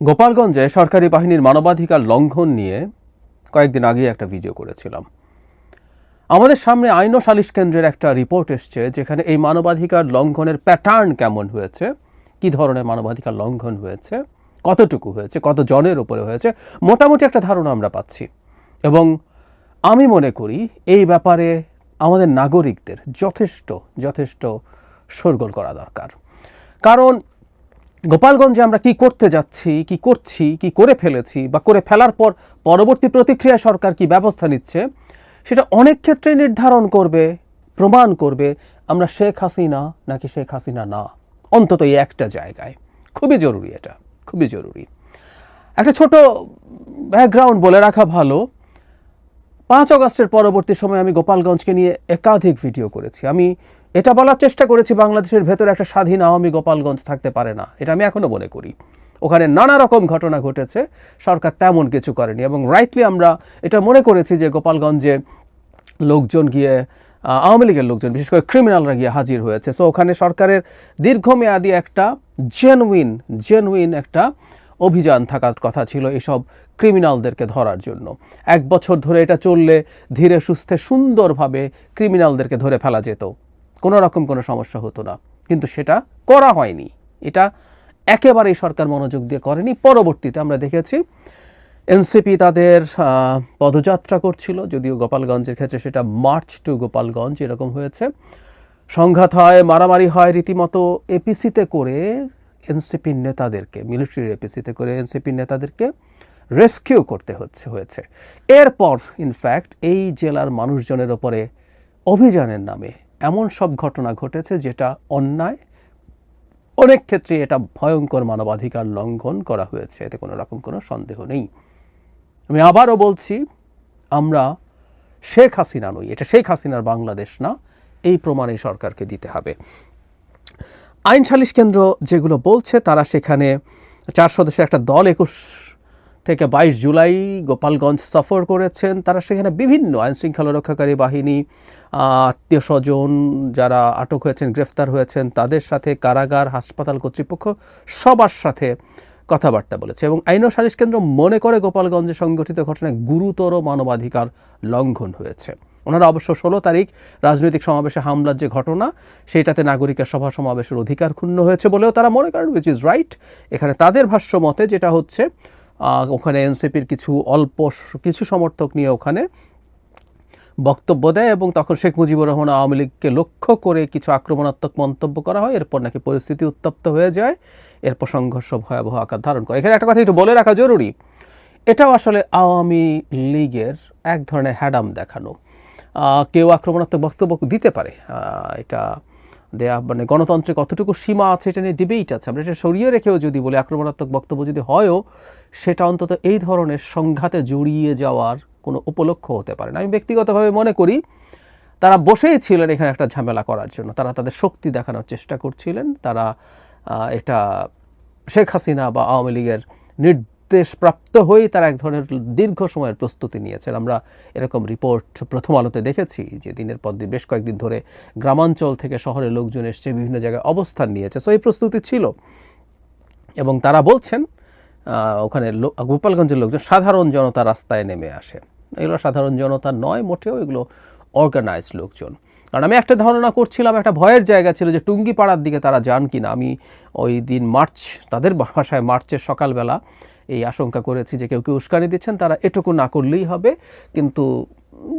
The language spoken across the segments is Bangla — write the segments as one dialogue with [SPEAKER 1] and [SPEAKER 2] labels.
[SPEAKER 1] গোপালগঞ্জে সরকারি বাহিনীর মানবাধিকার লঙ্ঘন নিয়ে কয়েকদিন আগে একটা ভিডিও করেছিলাম। আমাদের সামনে আইন ও সালিশ কেন্দ্রের একটা রিপোর্ট এসছে যেখানে এই মানবাধিকার লঙ্ঘনের প্যাটার্ন কেমন হয়েছে, কি ধরনের মানবাধিকার লঙ্ঘন হয়েছে, কতটুকু হয়েছে কত জনের উপরে হয়েছে, মোটামুটি একটা ধারণা আমরা পাচ্ছি। এবং আমি মনে করি এই ব্যাপারে আমাদের নাগরিকদের যথেষ্ট যথেষ্ট শোরগোল করা দরকার। কারণ গোপালগঞ্জে আমরা কি করতে যাচ্ছি, কি করছি, কি করে ফেলেছি বা করে ফেলার পর পরবর্তী প্রতিক্রিয়া সরকার কি ব্যবস্থা নিচ্ছে, সেটা অনেক ক্ষেত্রে নির্ধারণ করবে, প্রমাণ করবে, আমরা শেখ হাসিনা নাকি শেখ হাসিনা না? অন্তত এই একটা জায়গায়। খুবই জরুরি এটা, খুবই জরুরি। একটা ছোট ব্যাকগ্রাউন্ড বলে রাখা ভালো, পাঁচ অগস্টের পরবর্তী সময় আমি গোপালগঞ্জকে নিয়ে একাধিক ভিডিও করেছি। আমি এটা বলার চেষ্টা করেছি, বাংলাদেশের ভেতরে একটা স্বাধীন আওয়ামী গোপালগঞ্জ থাকতে পারে না। এটা আমি এখনও মনে করি। ওখানে নানা রকম ঘটনা ঘটেছে, সরকার তেমন কিছু করেনি এবং রাইটলি আমরা এটা মনে করেছি যে গোপালগঞ্জে লোকজন গিয়ে আওয়ামী লীগের লোকজন, বিশেষ করে ক্রিমিনালরা গিয়ে হাজির হয়েছে। সো ওখানে সরকারের দীর্ঘমেয়াদী একটা জেনুইন জেনুইন একটা অভিযান থাকার কথা ছিল এসব ক্রিমিনালদেরকে ধরার জন্য। এক বছর ধরে এটা চললে ধীরে সুস্থে সুন্দরভাবে ক্রিমিনালদেরকে ধরে ফেলা যেত। কোনো রকম কোনো সমস্যা হতো না। কিন্তু সেটা করা হয়নি। এটা একেবারেই সরকার মনোযোগ দিয়ে করেনি। পরবর্তীতে আমরা দেখেছি এনসিপি তাদের পদযাত্রা করছিল, যদিও গোপালগঞ্জের ক্ষেত্রে সেটা মার্চ টু গোপালগঞ্জ এরকম হয়েছে। সংঘাত হয়, মারামারি হয় রীতিমতো এপিসিতে করে এনসিপির নেতাদেরকে, মিলিটারির এপিসিতে করে এনসিপির নেতাদেরকে রেস্কিউ করতে হচ্ছে, হয়েছে। এরপর ইনফ্যাক্ট এই জেলার মানুষজনের ওপরে অভিযানের নামে এমন সব ঘটনা ঘটেছে যেটা অন্যায়। অনেক ক্ষেত্রে এটা ভয়ঙ্কর মানবাধিকার লঙ্ঘন করা হয়েছে, এতে কোনো রকম কোনো সন্দেহ নেই। আমি আবারও বলছি, আমরা শেখ হাসিনা নই, এটা শেখ হাসিনার বাংলাদেশ না, এই প্রমাণ সরকারকে দিতে হবে। আইন সালিশ কেন্দ্র যেগুলো বলছে, তারা সেখানে চার সদস্যের একটা দল একুশ থেকে বাইশ জুলাই গোপালগঞ্জ সফর করেছেন। তারা সেখানে বিভিন্ন আইন শৃঙ্খলা রক্ষাকারী বাহিনী, আত্মীয় স্বজন যারা আটক হয়েছেন, গ্রেফতার হয়েছেন, তাদের সাথে কারাগার, হাসপাতাল কর্তৃপক্ষ সবার সাথে কথাবার্তা বলেছে এবং আইন ও সালিশ কেন্দ্র মনে করে গোপালগঞ্জে সংগঠিত ঘটনায় গুরুতর মানবাধিকার লঙ্ঘন হয়েছে। ওনারা অবশ্য ষোলো তারিখ রাজনৈতিক সমাবেশে হামলার যে ঘটনা, সেইটাতে নাগরিকের সভা সমাবেশের অধিকার ক্ষুণ্ণ হয়েছে বলেও তারা মনে করেন উইচ ইজ রাইট এখানে তাদের ভাষ্য মতে যেটা হচ্ছে ওখানে এনসিপির কিছু অল্প কিছু সমর্থক নিয়ে ওখানে বক্তব্য দেয় এবং তখন শেখ মুজিবুর রহমান আওয়ামী লীগকে লক্ষ্য করে কিছু আক্রমণাত্মক মন্তব্য করা হয়। এরপর নাকি পরিস্থিতি উত্তপ্ত হয়ে যায়। এরপর সংঘর্ষ ভয়াবহ আকার ধারণ করে। এখানে একটা কথা একটু বলে রাখা জরুরি। এটাও আসলে আওয়ামী লীগের এক ধরনের হ্যাডাম দেখানো। কেউ আক্রমণাত্মক বক্তব্য দিতে পারে। এটা দেয়া মানে গণতন্ত্রে কতটুকু সীমা আছে এটা নিয়ে ডিবেট আছে। আমরা এটা সরিয়ে রেখেও যদি বলি, আক্রমণাত্মক বক্তব্য যদি হয়ও, সেটা অন্তত এই ধরনের সংঘাতে জড়িয়ে যাওয়ার কোনো উপলক্ষ হতে পারে না। আমি ব্যক্তিগতভাবে মনে করি, তারা বসেই ছিলেন এখানে একটা ঝামেলা করার জন্য। তারা তাদের শক্তি দেখানোর চেষ্টা করছিলেন। তারা এটা শেখ হাসিনা বা আওয়ামী লীগের নির্দেশ প্রাপ্ত হয়েই তারা এক ধরনের দীর্ঘ সময়ের প্রস্তুতি নিয়েছেন। আমরা এরকম রিপোর্ট প্রথম আলোতে দেখেছি যে দিনের পর দিন বেশ কয়েকদিন ধরে গ্রামাঞ্চল থেকে শহরের লোকজন এসছে বিভিন্ন জায়গায় অবস্থান নিয়েছে। সো এই প্রস্তুতি ছিল। এবং তারা বলছেন ওখানে গোপালগঞ্জের লোকজন সাধারণ জনতা রাস্তায় নেমে আসে। এগুলো সাধারণ জনতা নয়, মোটেও এগুলো অর্গানাইজ লোকজন। কারণ আমি একটা ধারণা করছিলাম, একটা ভয়ের জায়গা ছিল যে টুঙ্গি পাড়ার দিকে তারা যান কিনা। আমি ওই দিন মার্চ, তাদের ভাষায় মার্চের সকালবেলা এই আশঙ্কা করেছি যে কেউ কেউ উস্কানি দিচ্ছেন, তারা এটুকু না করলেই হবে। কিন্তু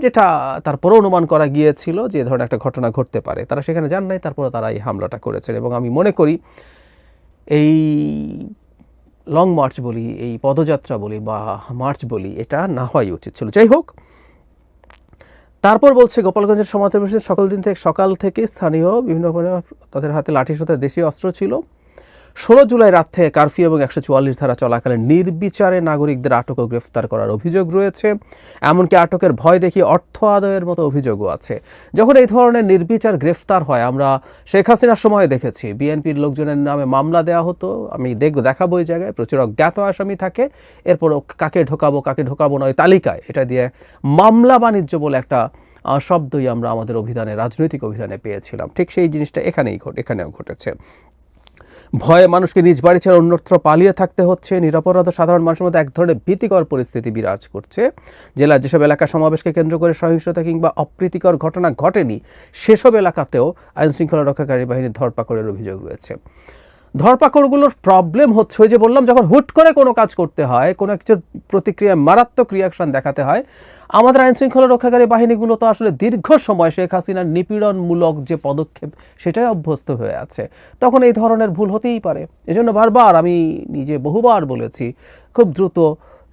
[SPEAKER 1] যেটা তারপরে অনুমান করা গিয়েছিল যে ধরনের একটা ঘটনা ঘটতে পারে। তারা সেখানে যান নাই তারপরে তারা এই হামলাটা করেছেন। এবং আমি মনে করি এই লং মার্চ বলি, এই পদযাত্রা বলি বা মার্চ বলি, এটা না হওয়াই উচিত ছিল। যাই হোক, তারপর বলছে গোপালগঞ্জের সমাবেশে সকাল দিন থেকে সকাল থেকে স্থানীয় বিভিন্ন তাদের হাতে লাঠি সোতা দেশীয় অস্ত্র ছিল। ষোলো জুলাই রাত থেকে কারফিউ এবং একশো চুয়াল্লিশ ধারা চলাকালে নির্বিচারে নাগরিকদের আটক ও গ্রেফতার করার অভিযোগ রয়েছে। এমনকি আটকের ভয় দেখিয়ে অর্থ আদায়ের মতো অভিযোগও আছে। যখন এই ধরনের নির্বিচার গ্রেফতার হয়, আমরা শেখ হাসিনার সময় দেখেছি। বিএনপির লোকজনের নামে মামলা দেওয়া হতো। আমি দেখব, দেখাবো ওই জায়গায়। প্রচুর অজ্ঞাত আসামি থাকে। এরপর কাকে ঢোকাবো কাকে ঢোকাবো না, ওই তালিকায় এটা দিয়ে মামলা বাণিজ্য বলে একটা শব্দই আমরা আমাদের অভিধানে, রাজনৈতিক অভিধানে পেয়েছিলাম। ঠিক সেই জিনিসটা এখানেই ঘট, এখানেও ঘটেছে। ভয়ে মানুষকে নিজ বাড়ি ছাড়া অন্যত্র পালিয়ে থাকতে হচ্ছে। নিরাপরাধ সাধারণ মানুষের মধ্যে এক ধরনের ভীতিকর পরিস্থিতি বিরাজ করছে। জেলার যেসব এলাকা সমাবেশকে কেন্দ্র করে সহিংসতা কিংবা অপ্রীতিকর ঘটনা ঘটেনি, সেসব এলাকাতেও আইনশৃঙ্খলা রক্ষাকারী বাহিনীর ধরপাকড়ের অভিযোগ রয়েছে। ধরপাকড়গুলোর প্রবলেম হচ্ছে ওই যে বললাম, যখন হুট করে কোনো কাজ করতে হয়, কোনো কিছুর প্রতিক্রিয়া, মারাত্মক রিয়াকশন দেখাতে হয়, আমাদের আইন শৃঙ্খলা রক্ষাকারী বাহিনীগুলো তো আসলে দীর্ঘ সময় শেখ হাসিনার নিপীড়নমূলক যে পদক্ষেপ, সেটাই অভ্যস্ত হয়ে আছে। তখন এই ধরনের ভুল হতেই পারে। এজন্য বারবার আমি নিজে বহুবার বলেছি, খুব দ্রুত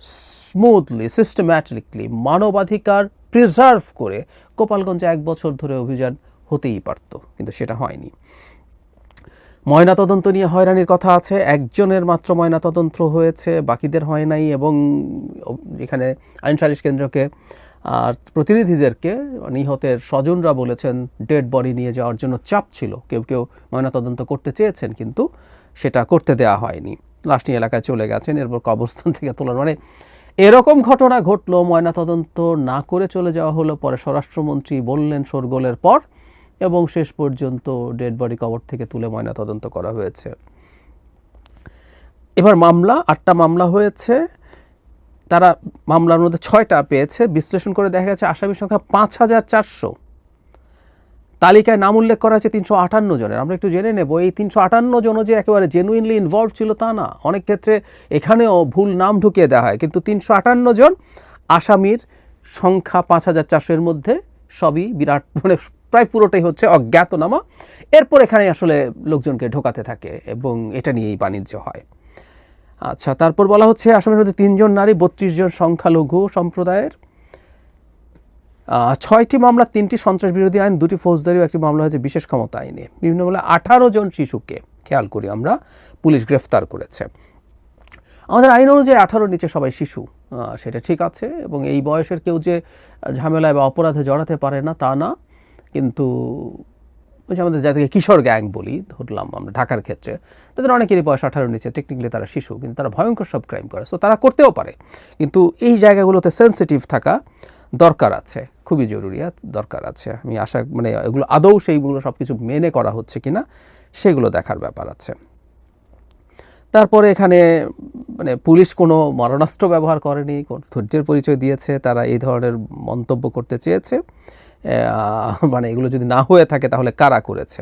[SPEAKER 1] স্মুথলি সিস্টেম্যাটিকলি মানবাধিকার প্রিজার্ভ করে গোপালগঞ্জে এক বছর ধরে অভিযান হতেই পারত, কিন্তু সেটা হয়নি। ময়নাতদন্ত নিয়ে হয়রানির কথা আছে। একজনের মাত্র ময়নাতদন্ত হয়েছে, বাকিদের হয় নাই এবং এখানে আইন সালিশ কেন্দ্রকে আর প্রতিনিধিদেরকে নিহতের স্বজনরা বলেছেন ডেড বডি নিয়ে যাওয়ার জন্য চাপ ছিল। কেউ কেউ ময়নাতদন্ত করতে চেয়েছেন কিন্তু সেটা করতে দেওয়া হয়নি। নিয়ে এলাকায় চলে গেছেন, এরপর কবরস্থান থেকে তোলার মানে এরকম ঘটনা ঘটলো। ময়নাতদন্ত না করে চলে যাওয়া হলো। পরে স্বরাষ্ট্রমন্ত্রী বললেন, শোরগোলের পর এবং শেষ পর্যন্ত ডেড বডি কবর থেকে তুলে ময়না তদন্ত করা হয়েছে। এবার মামলা, আটটা মামলা হয়েছে। তারা মামলার মধ্যে ছয়টা পেয়েছে। বিশ্লেষণ করে দেখা গেছে আসামির সংখ্যা পাঁচ হাজার চারশো। তালিকায় নাম উল্লেখ করা হয়েছে তিনশো আটান্ন জনের। আমরা একটু জেনে নেব, এই তিনশো আটান্ন জনও যে একেবারে জেনুইনলি ইনভলভ ছিল তা না। অনেক ক্ষেত্রে এখানেও ভুল নাম ঢুকিয়ে দেওয়া হয়। কিন্তু তিনশো আটান্ন জন আসামির সংখ্যা পাঁচ হাজার চারশোর মধ্যে সবই বিরাট মানে প্রায় পুরোটাই হচ্ছে অজ্ঞাতনামা। এরপর এখানে আসলে লোকজনকে ঢোকাতে থাকে এবং এটা নিয়েই বাণিজ্য হয়। আচ্ছা তারপর বলা হচ্ছে আসামের মধ্যে তিনজন নারী, বত্রিশ জন সংখ্যালঘু সম্প্রদায়ের। ছয়টি মামলা, তিনটি সন্ত্রাস বিরোধী আইন, দুটি ফৌজদারি একটি মামলা হয়েছে বিশেষ ক্ষমতা আইনে। বিভিন্ন মামলা আঠারো জন শিশুকে, খেয়াল করি আমরা, পুলিশ গ্রেফতার করেছে। আমাদের আইন অনুযায়ী আঠারোর নিচে সবাই শিশু সেটা ঠিক আছে এবং এই বয়সের কেউ যে ঝামেলায় বা অপরাধে জড়াতে পারে না, তা না। কিন্তু ওই যে আমাদের যাদেরকে কিশোর গ্যাং বলি, ধরলাম আমরা ঢাকার ক্ষেত্রে, তাদের অনেকেরই বয়স আঠারো নিচে টেকনিক্যালি তারা শিশু, কিন্তু তারা ভয়ঙ্কর সব ক্রাইম করে। সো তারা করতেও পারে। কিন্তু এই জায়গাগুলোতে সেন্সিটিভ থাকা দরকার আছে। খুবই জরুরি দরকার আছে। আমি আশা মানে এগুলো আদৌ সেইগুলো সব কিছু মেনে করা হচ্ছে কিনা, সেগুলো দেখার ব্যাপার আছে। তারপরে এখানে মানে পুলিশ কোনো মারণাস্ত্র ব্যবহার করেনি ধৈর্যের পরিচয় দিয়েছে, তারা এই ধরনের মন্তব্য করতে চেয়েছে। মানে এগুলো যদি না হয়ে থাকে তাহলে কারা করেছে?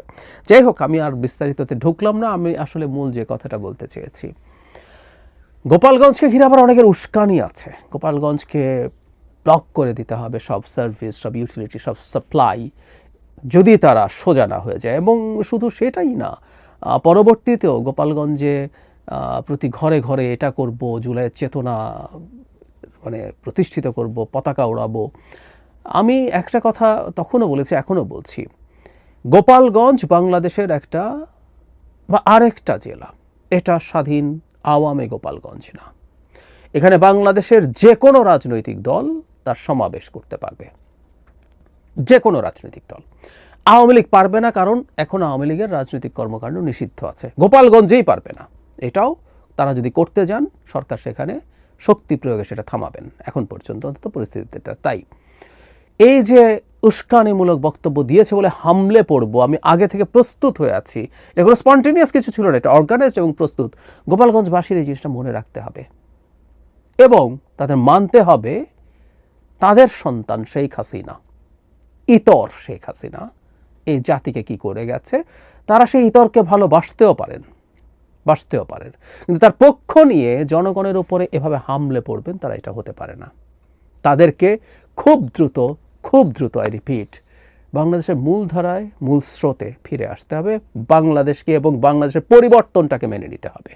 [SPEAKER 1] যাই হোক, আমি আর বিস্তারিততে ঢুকলাম না, আমি আসলে মূল যে কথাটা বলতে চেয়েছি। গোপালগঞ্জকে ঘিরে আবার অনেকের উস্কানি আছে। গোপালগঞ্জকে ব্লক করে দিতে হবে সব সার্ভিস সব ইউটিলিটি সব সাপ্লাই যদি তারা সোজা না হয়ে যায়। এবং শুধু সেটাই না পরবর্তীতেও গোপালগঞ্জে প্রতি ঘরে ঘরে এটা করব, জুলাইয়ের চেতনা মানে প্রতিষ্ঠিত করব, পতাকা উড়াবো আমি একটা কথা তখনও বলেছি, এখনও বলছি। গোপালগঞ্জ বাংলাদেশের একটা বা আরেকটা জেলা, এটা স্বাধীন আওয়ামী গোপালগঞ্জ না। এখানে বাংলাদেশের যে কোনো রাজনৈতিক দল তার সমাবেশ করতে পারবে। যে কোনো রাজনৈতিক দল। আওয়ামী লীগ পারবে না কারণ এখন আওয়ামী লীগের রাজনৈতিক কর্মকাণ্ড নিষিদ্ধ আছে। গোপালগঞ্জেই পারবে না। এটাও তারা যদি করতে যান, সরকার সেখানে শক্তি প্রয়োগে সেটা থামাবেন। এখন পর্যন্ত অন্তত পরিস্থিতিটা তাই। এই যে উস্কানিমূলক বক্তব্য দিয়েছে বলে হামলে পড়ব, আমি আগে থেকে প্রস্তুত হয়ে আছি। এটা কোনো স্পন্টেনিয়াস কিছু ছিল না, এটা অর্গানাইজড এবং প্রস্তুত। গোপালগঞ্জবাসীর এই জিনিসটা মনে রাখতে হবে। এবং তাদের মানতে হবে, তাদের সন্তান শেখ হাসিনা, ইতর শেখ হাসিনা, এই জাতিকে কি করে গেছে, তারা সেই ইতরকে ভালোবাসতেও পারেন বাসতেও পারেন। কিন্তু তার পক্ষ নিয়ে জনগণের উপরে এভাবে হামলে পড়বেন, তারা এটা হতে পারে না। তাদেরকে খুব দ্রুত খুব দ্রুত আই রিপিট বাংলাদেশের মূল ধারায়, মূল স্রোতে ফিরে আসতে হবে। বাংলাদেশকে এবং বাংলাদেশের পরিবর্তনটাকে মেনে নিতে হবে।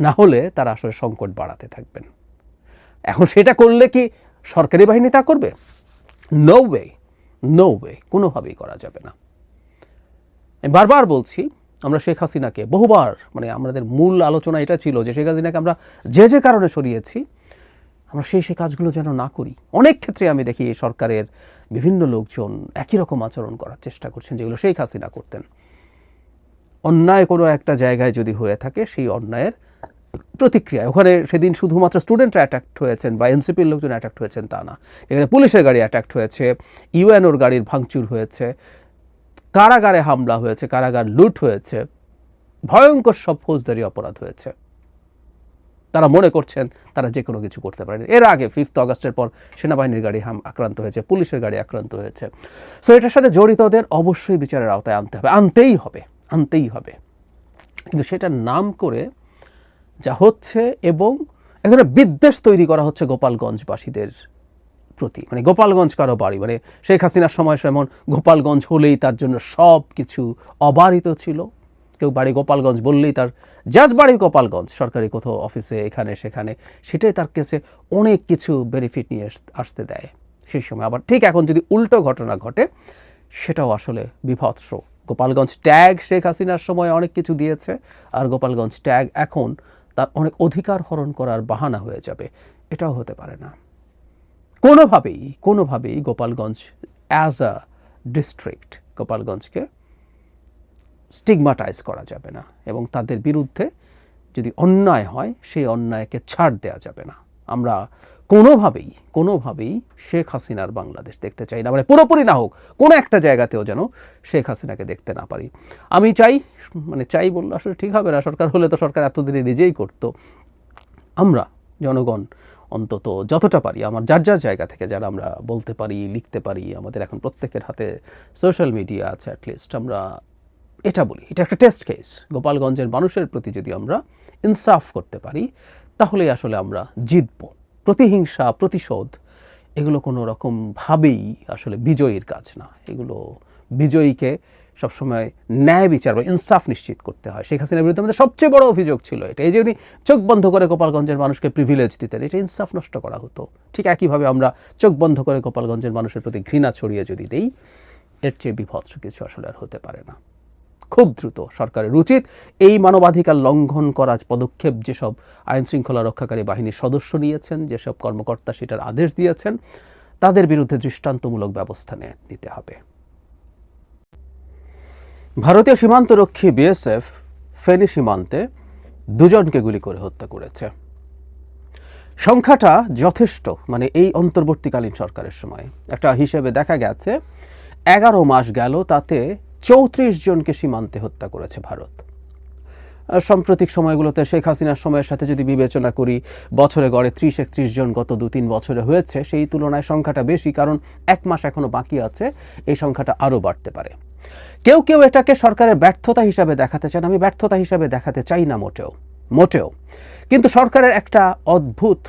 [SPEAKER 1] না হলে তারা আসলে সংকট বাড়াতে থাকবেন। এখন সেটা করলে কি সরকারি বাহিনী তা করবে? নো ওয়ে নো ওয়ে কোনোভাবেই করা যাবে না। আমি বারবার বলছি, আমরা শেখ হাসিনাকে বহুবার মানে আমাদের মূল আলোচনা এটা ছিল যে শেখ হাসিনাকে আমরা যে যে কারণে সরিয়েছি আমরা সেই সেই কাজগুলো যেন না করি। অনেক ক্ষেত্রে আমি দেখি এই সরকারের বিভিন্ন লোকজন একই রকম আচরণ করার চেষ্টা করছেন, যেগুলো শেখ হাসিনা করতেন। অন্যায় কোনো একটা জায়গায় যদি হয়ে থাকে, সেই অন্যায়ের প্রতিক্রিয়া। ওখানে সেদিন শুধুমাত্র স্টুডেন্টরা অ্যাট্যাক্ট হয়েছেন বা এনসিপির লোকজন অ্যাট্যাক্ট হয়েছেন তা না। এখানে পুলিশের গাড়ি অ্যাট্যাক্ট হয়েছে ইউএনওর গাড়ির ভাঙচুর হয়েছে, কারাগারে হামলা হয়েছে, কারাগার লুট হয়েছে, ভয়ঙ্কর সব ফৌজদারি অপরাধ হয়েছে। তারা মনে করছেন তারা যে কোনো কিছু করতে পারেন। এর আগে ফিফথ অগস্টের পর সেনাবাহিনীর গাড়ি হাম আক্রান্ত হয়েছে, পুলিশের গাড়ি আক্রান্ত হয়েছে। সো এটার সাথে জড়িতদের অবশ্যই বিচারের আওতায় আনতে হবে। আনতেই হবে আনতেই হবে। কিন্তু সেটার নাম করে যা হচ্ছে এবং এক ধরনের বিদ্বেষ তৈরি করা হচ্ছে গোপালগঞ্জবাসীদের প্রতি। মানে গোপালগঞ্জ কারও বাড়ি মানে শেখ হাসিনার সময় যেমন গোপালগঞ্জ হলেই তার জন্য সব কিছু অবারিত ছিল। কেউ বাড়ি গোপালগঞ্জ বললেই তার জাস্ট বাড়ি গোপালগঞ্জ, সরকারি কোথাও অফিসে, এখানে, সেখানে, সেটাই তার কাছে অনেক কিছু বেনিফিট নিয়ে আস- আসতে দেয়। সেই সময় আবার ঠিক এখন যদি উল্টো ঘটনা ঘটে, সেটাও আসলে বিভৎস। গোপালগঞ্জ ট্যাগ শেখ হাসিনার সময় অনেক কিছু দিয়েছে, আর গোপালগঞ্জ ট্যাগ এখন তার অনেক অধিকার হরণ করার বাহানা হয়ে যাবে, এটাও হতে পারে না। কোনোভাবেই কোনোভাবেই গোপালগঞ্জ অ্যাজ আ ডিস্ট্রিক্ট গোপালগঞ্জকে স্টিগমাটাইজ করা যাবে না এবং তাদের বিরুদ্ধে যদি অন্যায় হয়, সেই অন্যায়কে ছাড় দেওয়া যাবে না। আমরা কোনোভাবেই কোনোভাবেই শেখ হাসিনার বাংলাদেশ দেখতে চাই না। মানে পুরোপুরি না হোক, কোনো একটা জায়গাতেও যেন শেখ হাসিনাকে দেখতে না পারি। আমি চাই মানে চাই বললে আসলে ঠিক হবে না, সরকার হলে তো সরকার এতদিনে নিজেই করতো। আমরা, জনগণ, অন্তত যতটা পারি, আমার যার যার জায়গা থেকে যারা আমরা বলতে পারি, লিখতে পারি, আমাদের এখন প্রত্যেকের হাতে সোশ্যাল মিডিয়া আছে অ্যাটলিস্ট আমরা এটা বলি, এটা একটা টেস্ট কেস গোপালগঞ্জের মানুষের প্রতি যদি আমরা ইনসাফ করতে পারি, তাহলেই আসলে আমরা জিতব। প্রতিহিংসা, প্রতিশোধ, এগুলো কোনো রকমভাবেই আসলে বিজয়ীর কাজ না। এগুলো বিজয়ীকে সবসময় ন্যায় বিচার বা ইনসাফ নিশ্চিত করতে হয়। শেখ হাসিনার বিরুদ্ধে আমাদের সবচেয়ে বড় অভিযোগ ছিল এটা। এই যে উনি চোখ বন্ধ করে গোপালগঞ্জের মানুষকে প্রিভিলেজ দিতেন, এটা ইনসাফ নষ্ট করা হতো। ঠিক একইভাবে আমরা চোখ বন্ধ করে গোপালগঞ্জের মানুষের প্রতি ঘৃণা ছড়িয়ে যদি দেই, এর চেয়ে বিভৎস কিছু আসলে আর হতে পারে না। খুব দ্রুত সরকারের উচিত এই মানবাধিকার লঙ্ঘন করা পদক্ষেপ যেসব আইন শৃঙ্খলা রক্ষাকারী বাহিনীর সদস্য নিয়েছেন, যেসব কর্মকর্তা সেটার আদেশ দিয়েছেন, তাদের বিরুদ্ধে দৃষ্টান্তমূলক ব্যবস্থা নিতে হবে। ভারতীয় সীমান্তরক্ষী বিএসএফ ফেনী সীমান্তে দুজনকে গুলি করে হত্যা করেছে। সংখ্যাটা যথেষ্ট মানে এই অন্তর্বর্তীকালীন সরকারের সময়। একটা হিসেবে দেখা গেছে, এগারো মাস গেল তাতে চৌত্রিশ জনকে সীমান্তে হত্যা করেছে ভারত। সাম্প্রতিক সময়গুলোতে শেখ হাসিনার সময়ের সাথে যদি বিবেচনা করি, বছরে গড়ে ত্রিশ একত্রিশ জন গত দু তিন বছরে হয়েছে, সেই তুলনায় সংখ্যাটা বেশি, কারণ এক মাস এখনও বাকি আছে, এই সংখ্যাটা আরও বাড়তে পারে। কেউ কেউ এটাকে সরকারের ব্যর্থতা হিসাবে দেখাতে চান, আমি ব্যর্থতা হিসাবে দেখাতে চাই না মোটেও মোটেও। কিন্তু সরকারের একটা অদ্ভুত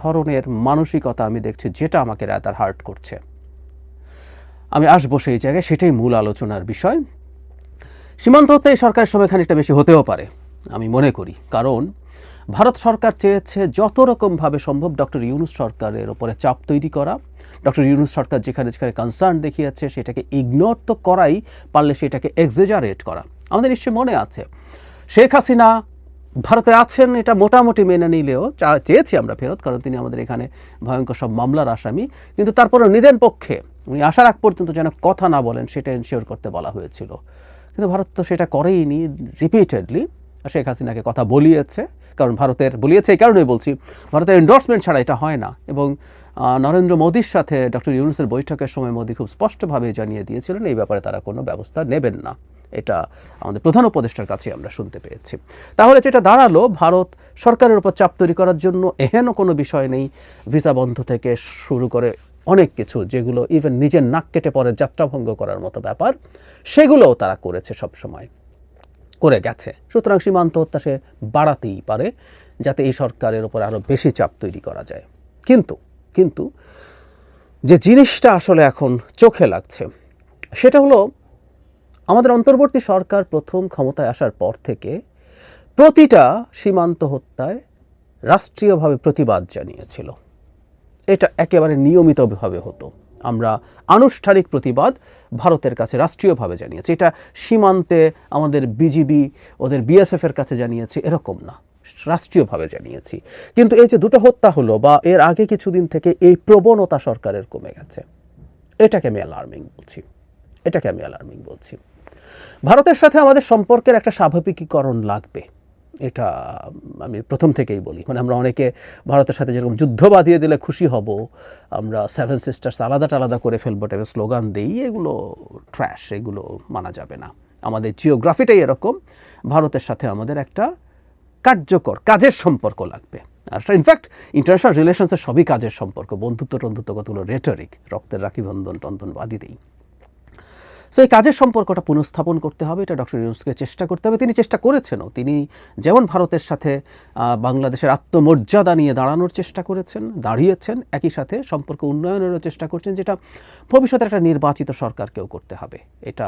[SPEAKER 1] ধরনের মানসিকতা আমি দেখছি, যেটা আমাকে রাতার হার্ট করছে। আমি আসব সেই জায়গায়, সেটাই মূল আলোচনার বিষয়। সীমান্ত হত্যা এই সরকারের সময় খানিকটা বেশি হতেও পারে, আমি মনে করি। কারণ ভারত সরকার চেয়েছে যত রকমভাবে সম্ভব ডক্টর ইউনুস সরকারের ওপরে চাপ তৈরি করা। ডক্টর ইউনুস সরকার যেখানে যেখানে কনসার্ন দেখিয়েছে, সেটাকে ইগনোর তো করাই, পারলে সেটাকে এক্সেজারেট করা। আমাদের নিশ্চয়ই মনে আছে। শেখ হাসিনা ভারতে আছেন, এটা মোটামুটি মেনে নিলেও চেয়েছি আমরা ফেরত, কারণ তিনি আমাদের এখানে ভয়ঙ্কর সব মামলার আসামি। কিন্তু তারপরে নিদেন পক্ষে উনি আসার আগ পর্যন্ত যেন কথা না বলেন, সেটা এনশিওর করতে বলা হয়েছিল। কিন্তু ভারত তো সেটা করেইনি রিপিটেডলি শেখ হাসিনাকে কথা বলিয়েছে, কারণ ভারতের, বলিয়েছে এই কারণেই বলছি, ভারতের এন্ডোর্সমেন্ট ছাড়া এটা হয় না। এবং নরেন্দ্র মোদীর সাথে ডক্টর ইউনুসের বৈঠকের সময় মোদী খুব স্পষ্টভাবে জানিয়ে দিয়েছিলেন, এই ব্যাপারে তারা কোনো ব্যবস্থা নেবেন না। এটা আমাদের প্রধান উপদেষ্টার কাছে আমরা শুনতে পেয়েছি। তাহলে যেটা দাঁড়াল, ভারত সরকারের উপর চাপ তৈরি করার জন্য এহেন কোনো বিষয় নেই, ভিসা বন্ধ থেকে শুরু করে অনেক কিছু যেগুলো ইভেন নিজের নাক কেটে পরে যাত্রাভঙ্গ করার মতো ব্যাপার, সেগুলোও তারা করেছে সব সময় করে গেছে। সুতরাং সীমান্ত হত্যা সে বাড়াতেই পারে, যাতে এই সরকারের উপর আরও বেশি চাপ তৈরি করা যায়। কিন্তু কিন্তু যে জিনিসটা আসলে এখন চোখে লাগছে, সেটা হলো আমাদের অন্তর্বর্তী সরকার প্রথম ক্ষমতায় আসার পর থেকে প্রতিটা সীমান্ত হত্যায় রাষ্ট্রীয়ভাবে প্রতিবাদ জানিয়েছিল। এটা একেবারে নিয়মিতভাবে হতো। আমরা আনুষ্ঠানিক প্রতিবাদ ভারতের কাছে রাষ্ট্রীয়ভাবে জানিয়েছি। এটা সীমান্তে আমাদের বিজিবি, ওদের বিএসএফ এর কাছে জানিয়েছি, এরকম না। রাষ্ট্রীয়ভাবে জানিয়েছি। কিন্তু এই যে দুটো হত্যা হলো বা এর আগে কিছুদিন থেকে এই প্রবণতা সরকারের কমে গেছে, এটাকে আমি অ্যালার্মিং বলছি। এটাকে আমি অ্যালার্মিং বলছি। ভারতের সাথে আমাদের সম্পর্কের একটা স্বাভাবিকীকরণ লাগবে। এটা আমি প্রথম থেকেই বলি। মানে আমরা অনেকে ভারতের সাথে যেরকম যুদ্ধ বাঁধিয়ে দিলে খুশি হব, আমরা সেভেন সিস্টার্স আলাদা আলাদা করে ফেলব টাইপের স্লোগান দিই, এগুলো ট্র্যাশ এগুলো মানা যাবে না। আমাদের জিওগ্রাফিটাই এরকম, ভারতের সাথে আমাদের একটা কার্যকর কাজের সম্পর্ক লাগবে। আর ইনফ্যাক্ট ইন্টারন্যাশনাল রিলেশনসের সবই কাজের সম্পর্ক বন্ধুত্ব টন্ধুত্ব কতগুলো রেটরিক রক্তের রাখি বন্ধন টন্ধন বাদিতেই সো এই কাজের সম্পর্কটা পুনঃস্থাপন করতে হবে, এটা ডক্টর ইউনুসকে চেষ্টা করতে হবে। তিনি চেষ্টা করেছেনও, তিনি যেমন ভারতের সাথে বাংলাদেশের আত্মমর্যাদা নিয়ে দাঁড়ানোর চেষ্টা করেছেন, দাঁড়িয়েছেন, একই সাথে সম্পর্ক উন্নয়নেরও চেষ্টা করছেন, যেটা ভবিষ্যতে একটা নির্বাচিত সরকারকেও করতে হবে, এটা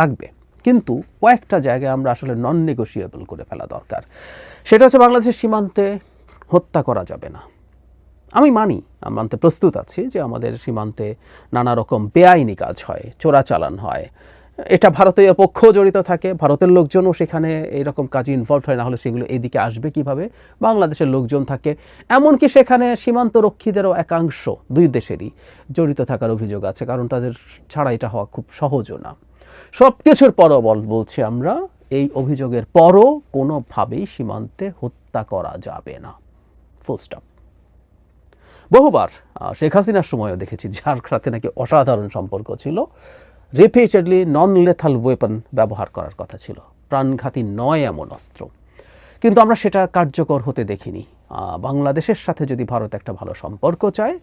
[SPEAKER 1] লাগবে। কিন্তু কয়েকটা জায়গায় আমরা আসলে নন নেগোশিয়েবল করে ফেলা দরকার। সেটা হচ্ছে বাংলাদেশের সীমান্তে হত্যা করা যাবে না। আমি মানি মানতে প্রস্তুত আছি যে আমাদের সীমান্তে নানা রকম বেআইনি কাজ হয়, চোরাচালান হয়। এটা ভারতীয় পক্ষ জড়িত থাকে, ভারতের লোকজনও সেখানে এরকম কাজে ইনভলভ হয় না হলে সেগুলো এদিকে আসবে কীভাবে? বাংলাদেশের লোকজন থাকে। এমনকি সেখানে সীমান্ত রক্ষীদেরও একাংশ দুই দেশেরই জড়িত থাকার অভিযোগ আছে, কারণ তাদের ছাড়া এটা হওয়া খুব সহজও না। সব কিছুর পরও বল, বলছি আমরা, এই অভিযোগের পরও কোনোভাবেই সীমান্তে হত্যা করা যাবে না। ফুল স্টপ বহুবার শেখ হাসিনার সময়ও দেখেছি, যার সাথে নাকি অসাধারণ সম্পর্ক ছিল। রিপিটেডলি নন লেথাল ওয়েপন ব্যবহার করার কথা ছিল। প্রাণঘাতী নয় এমন অস্ত্র। কিন্তু আমরা সেটা কার্যকর হতে দেখিনি। বাংলাদেশের সাথে যদি ভারত একটা ভালো সম্পর্ক চায়,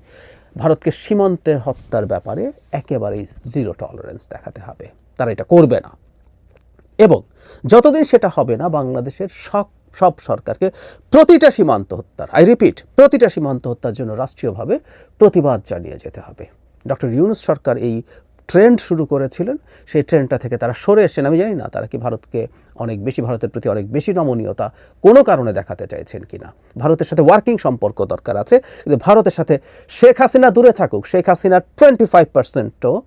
[SPEAKER 1] ভারতকে সীমান্তে হত্যার ব্যাপারে একেবারেই জিরো টলারেন্স দেখাতে হবে। তারা এটা করবে না। এবং যতদিন সেটা হবে না, বাংলাদেশের সব সব সরকারকে প্রতিটা সীমান্ত হত্যার আই রিপিট প্রতিটা সীমান্ত হত্যার জন্য রাষ্ট্রীয়ভাবে প্রতিবাদ জানিয়ে যেতে হবে। ডক্টর ইউনুস সরকার এই ট্রেন্ড শুরু করেছিলেন। সেই ট্রেন্ডটা থেকে তারা সরে এসেছেন। আমি জানি না তারা কি ভারতকে অনেক বেশি, ভারতের প্রতি অনেক বেশি নমনীয়তা কোনো কারণে দেখাতে চাইছেন কিনা। ভারতের সাথে ওয়ার্কিং সম্পর্ক দরকার আছে। কিন্তু ভারতের সাথে শেখ হাসিনা দূরে থাকুক, শেখ হাসিনার টোয়েন্টি ফাইভ পার্সেন্টও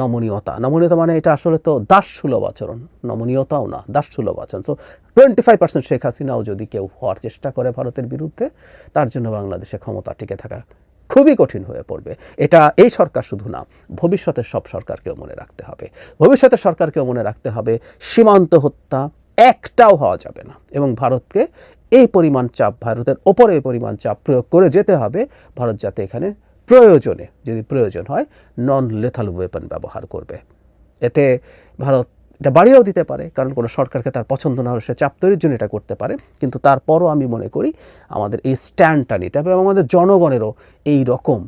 [SPEAKER 1] নমনীয়তা। নমনীয়তা মানে এটা আসলে তো দাস দাসসুলভ আচরণ। নমনীয়তাও না, দাসসুলভ আচরণ। So twenty five percent Sheikh হাসিনাও যদি কেউ হওয়ার চেষ্টা করে ভারতের বিরুদ্ধে, তার জন্য বাংলাদেশে ক্ষমতা টিকে থাকা খুবই কঠিন হয়ে পড়বে। এটা এই সরকার শুধু না, ভবিষ্যতের সব সরকারকেও মনে রাখতে হবে। ভবিষ্যতের সরকারকেও মনে রাখতে হবে, সীমান্ত হত্যা একটাও হওয়া যাবে না। এবং ভারতকে এই পরিমাণ চাপ, ভারতের ওপরে এই পরিমাণ চাপ প্রয়োগ করে যেতে হবে। ভারত যাতে এখানে প্রয়োজনে, যদি প্রয়োজন হয় নন লেথাল ওয়েপন ব্যবহার করবে। এতে ভারত এটা বাড়িয়েও দিতে পারে, কারণ কোনো সরকারকে তার পছন্দ না হলে সে চাপ তৈরির জন্য এটা করতে পারে। কিন্তু তারপরও আমি মনে করি, আমাদের এই স্ট্যান্ডটা নিতে হবে এবং আমাদের জনগণেরও এই রকম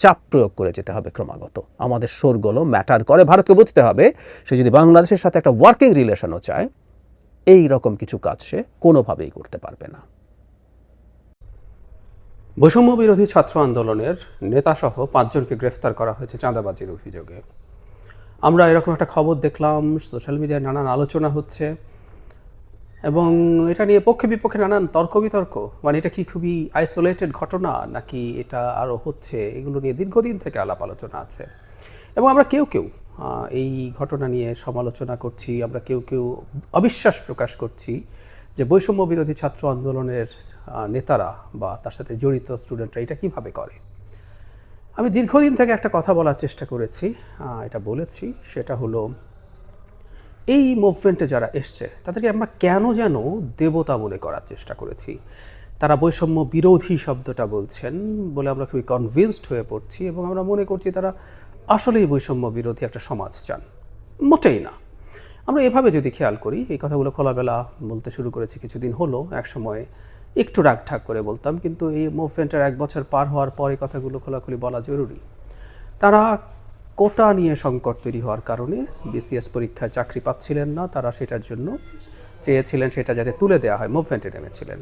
[SPEAKER 1] চাপ প্রয়োগ করে যেতে হবে ক্রমাগত। আমাদের সোরগুলো ম্যাটার করে, ভারতকে বুঝতে হবে, সে যদি বাংলাদেশের সাথে একটা ওয়ার্কিং রিলেশনও চায়, এই রকম কিছু কাজ সে কোনোভাবেই করতে পারবে না। বৈষম্য বিরোধী ছাত্র আন্দোলনের নেতাসহ পাঁচজনকে গ্রেফতার করা হয়েছে চাঁদাবাজির অভিযোগে। আমরা এরকম একটা খবর দেখলাম, সোশ্যাল মিডিয়ায় নানান আলোচনা হচ্ছে এবং এটা নিয়ে পক্ষে বিপক্ষে নানান তর্ক বিতর্ক মানে এটা কি খুবই আইসোলেটেড ঘটনা নাকি এটা আরও হচ্ছে? এগুলো নিয়ে দীর্ঘদিন থেকে আলাপ আলোচনা আছে। এবং আমরা কেউ কেউ এই ঘটনা নিয়ে সমালোচনা করছি, আমরা কেউ কেউ অবিশ্বাস প্রকাশ করছি। যে বৈষম্য বিরোধী ছাত্র আন্দোলনের নেতারা বা তার সাথে জড়িত স্টুডেন্টরা এটা কীভাবে করে? আমি দীর্ঘদিন থেকে একটা কথা বলার চেষ্টা করেছি এটা বলেছি, সেটা হলো এই মুভমেন্টে যারা এসছে, তাদেরকে আমরা কেন যেন দেবতা বলে করার চেষ্টা করেছি? তারা বৈষম্য বিরোধী শব্দটা বলছেন বলে আমরা খুবই কনভিন্সড হয়ে পড়ছি এবং আমরা মনে করছি তারা আসলেই বৈষম্য বিরোধী একটা সমাজ চান। মোটেই না। আমরা এভাবে যদি খেয়াল করি, এই কথাগুলো খোলাবেলা বলতে শুরু করেছি কিছুদিন হলো, এক সময় একটু রাগঠাক করে বলতাম, কিন্তু এই মুভমেন্টের এক বছর পার হওয়ার পর কথাগুলো খোলাখুলি বলা জরুরি। তারা কোটা নিয়ে সংকট তৈরি হওয়ার কারণে বিসিএস পরীক্ষায় চাকরি পাচ্ছিলেন না, তারা সেটার জন্য চেয়েছিলেন সেটা যাতে তুলে দেওয়া হয়, মুভমেন্টে নেমেছিলেন।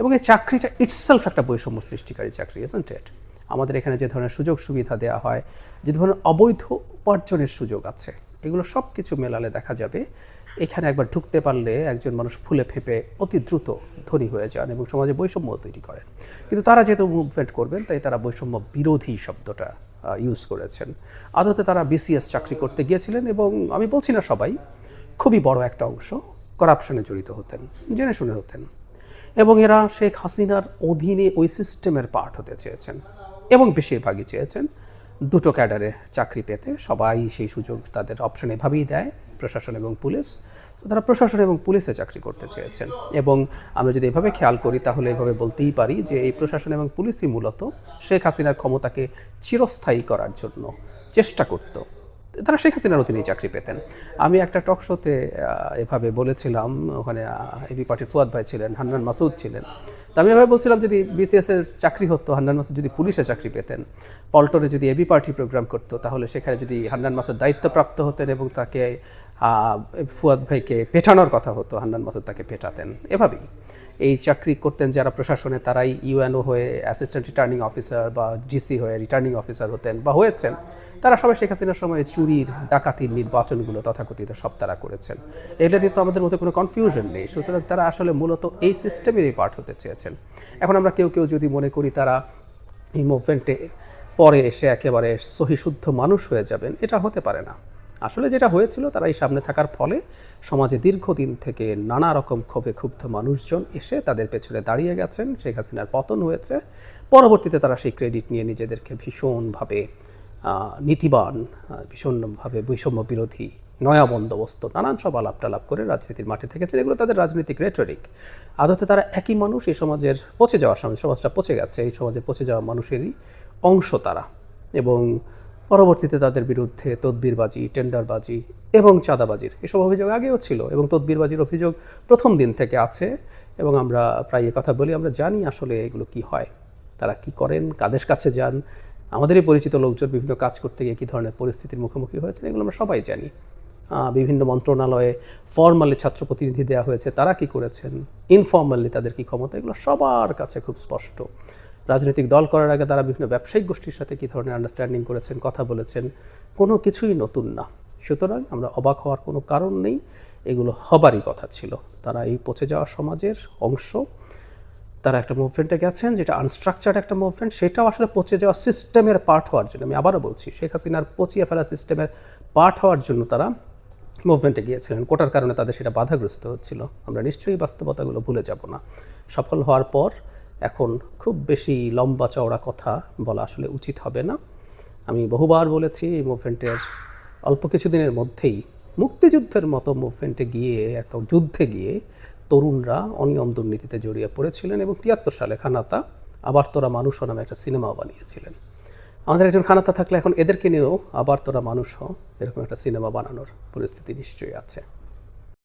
[SPEAKER 1] এবং এই চাকরিটা ইটসেলফ একটা বৈষম্য সৃষ্টিকারী চাকরি ইসেন্ট ইট আমাদের এখানে যে ধরনের সুযোগ সুবিধা দেওয়া হয়, যে ধরনের অবৈধ উপার্জনের সুযোগ আছে এগুলো সব কিছু মেলালে দেখা যাবে। এখানে একবার ঢুকতে পারলে একজন মানুষ ফুলে ফেপে অতি দ্রুত ধনী হয়ে যান এবং সমাজে বৈষম্য তৈরি করেন। কিন্তু তারা যেহেতু মুভমেন্ট করবেন, তাই তারা বৈষম্য বিরোধী শব্দটা ইউজ করেছেন। আদতে তারা বিসিএস চাকরি করতে গিয়েছিলেন এবং আমি বলছি না সবাই, খুবই বড় একটা অংশ করাপশনে জড়িত হতেন, জেনে শুনে হতেন। এবং এরা শেখ হাসিনার অধীনে ওই সিস্টেমের পার্ট হতে চেয়েছেন এবং বেশিরভাগই চেয়েছেন। দুটো ক্যাডারে চাকরি পেতে। সবাই সেই সুযোগ তাদের অপশন এভাবেই দেয়, প্রশাসন এবং পুলিশ। তো তারা প্রশাসন এবং পুলিশে চাকরি করতে চেয়েছেন। এবং আমরা যদি এভাবে খেয়াল করি, তাহলে এভাবে বলতেই পারি যে এই প্রশাসন এবং পুলিশই মূলত শেখ হাসিনার ক্ষমতাকে চিরস্থায়ী করার জন্য চেষ্টা করত।
[SPEAKER 2] তারা শেখ হাসিনার অধীনেই চাকরি পেতেন। আমি একটা টক শোতে এভাবে বলেছিলাম, ওখানে এবি পার্টির ফুয়াদ ভাই ছিলেন, হান্নান মাসুদ ছিলেন। তা আমি এভাবে বলছিলাম, যদি বিসিএসের চাকরি হতো, হান্নান মাসুদ যদি পুলিশে চাকরি পেতেন, পল্টনে যদি এবি পার্টি প্রোগ্রাম করতো, তাহলে সেখানে যদি হান্নান মাসুদ দায়িত্বপ্রাপ্ত হতেন এবং তাকে ফুয়াদ ভাইকে পেটানোর কথা হতো, হান্নান মাসুদ তাকে পেটাতেন। এভাবেই। এই চাকরি করতেন যারা প্রশাসনে, তারাই ইউএনও হয়ে অ্যাসিস্ট্যান্ট রিটার্নিং অফিসার বা জিসি হয়ে রিটার্নিং অফিসার হতেন বা হয়েছেন। তারা সবাই শেখ হাসিনার সময় চুরির, ডাকাতির নির্বাচনগুলো তথাকথিত সব তারা করেছেন। এটা নিয়ে তো আমাদের মধ্যে কোনো কনফিউশন নেই, সুতরাং তারা আসলে মূলত এই সিস্টেমেরই পার্ট হতে চেয়েছেন। এখন আমরা কেউ কেউ যদি মনে করি তারা এই মুভমেন্টে পরে এসে একেবারে সহিশুদ্ধ মানুষ হয়ে যাবেন, এটা হতে পারে না। আসলে যেটা হয়েছিল, তারা এই সামনে থাকার ফলে সমাজে দীর্ঘদিন থেকে নানা রকম ক্ষোভে ক্ষুব্ধ মানুষজন এসে তাদের পেছনে দাঁড়িয়ে গেছেন। শেখ হাসিনার পতন হয়েছে। পরবর্তীতে তারা সেই ক্রেডিট নিয়ে নিজেদেরকে ভীষণভাবে নীতিবান ভীষণভাবে বৈষম্য বিরোধী নয়া বন্দোবস্ত নানান সব আলাপ টালাপ করে রাজনীতির মাঠে থেকেছেন। এগুলো তাদের রাজনৈতিক রেটরিক আদতে তারা একই মানুষ এই সমাজের পচে যাওয়ার সমাজ সমাজটা পচে গেছে। এই সমাজে পচে যাওয়া মানুষেরই অংশ তারা। এবং পরবর্তীতে তাদের বিরুদ্ধে তদবিরবাজি, টেন্ডারবাজি এবং চাঁদাবাজির এসব অভিযোগ আগেও ছিল এবং তদবিরবাজির অভিযোগ প্রথম দিন থেকে আছে এবং আমরা প্রায় কথা বলি, আমরা জানি আসলে এগুলো কি হয়, তারা কি করেন, কাদের কাছে যান, আমাদেরই পরিচিত লোকজন বিভিন্ন কাজ করতে গিয়ে কী ধরনের পরিস্থিতির মুখোমুখি হয়েছে এগুলো আমরা সবাই জানি। বিভিন্ন মন্ত্রণালয়ে ফর্মালি ছাত্র প্রতিনিধি দেওয়া হয়েছে, তারা কি করেছেন ইনফর্মালি তাদের কি ক্ষমতা, এগুলো সবার কাছে খুব স্পষ্ট। রাজনৈতিক দল করার আগে তারা বিভিন্ন ব্যবসায়িক গোষ্ঠীর সাথে কী ধরনের আন্ডারস্ট্যান্ডিং করেছেন, কথা বলেছেন, কোনো কিছুই নতুন না। সুতরাং আমরা অবাক হওয়ার কোনো কারণ নেই, এগুলো হবারই কথা ছিল। তারা এই পচে যাওয়া সমাজের অংশ। তারা একটা মুভমেন্টে গেছেন, যেটা আনস্ট্রাকচার্ড একটা মুভমেন্ট সেটাও আসলে পচে যাওয়া সিস্টেমের পার্ট হওয়ার জন্য। আমি আবারও বলছি, শেখ হাসিনার পচিয়ে ফেলা সিস্টেমের পার্ট হওয়ার জন্য তারা মুভমেন্টে গিয়েছিলেন। কোটার কারণে তাদের সেটা বাধাগ্রস্ত হচ্ছিল। আমরা নিশ্চয়ই বাস্তবতাগুলো ভুলে যাব না। সফল হওয়ার পর এখন খুব বেশি লম্বা চওড়া কথা বলা আসলে উচিত হবে না। আমি বহুবার বলেছি এই মুভমেন্টের অল্প কিছুদিনের মধ্যেই মুক্তিযুদ্ধের মতো মুভমেন্টে গিয়ে, এত যুদ্ধে গিয়ে তরুণরা অনিয়ম দুর্নীতিতে জড়িয়ে পড়েছিলেন এবং তিয়াত্তর সালে খানাতা আবার তোরা মানুষ নামে একটা সিনেমাও বানিয়েছিলেন। আমাদের একজন খানাতা থাকলে এখন এদেরকে নিয়েও আবার তোরা মানুষ এরকম একটা সিনেমা বানানোর পরিস্থিতি নিশ্চয়ই আছে।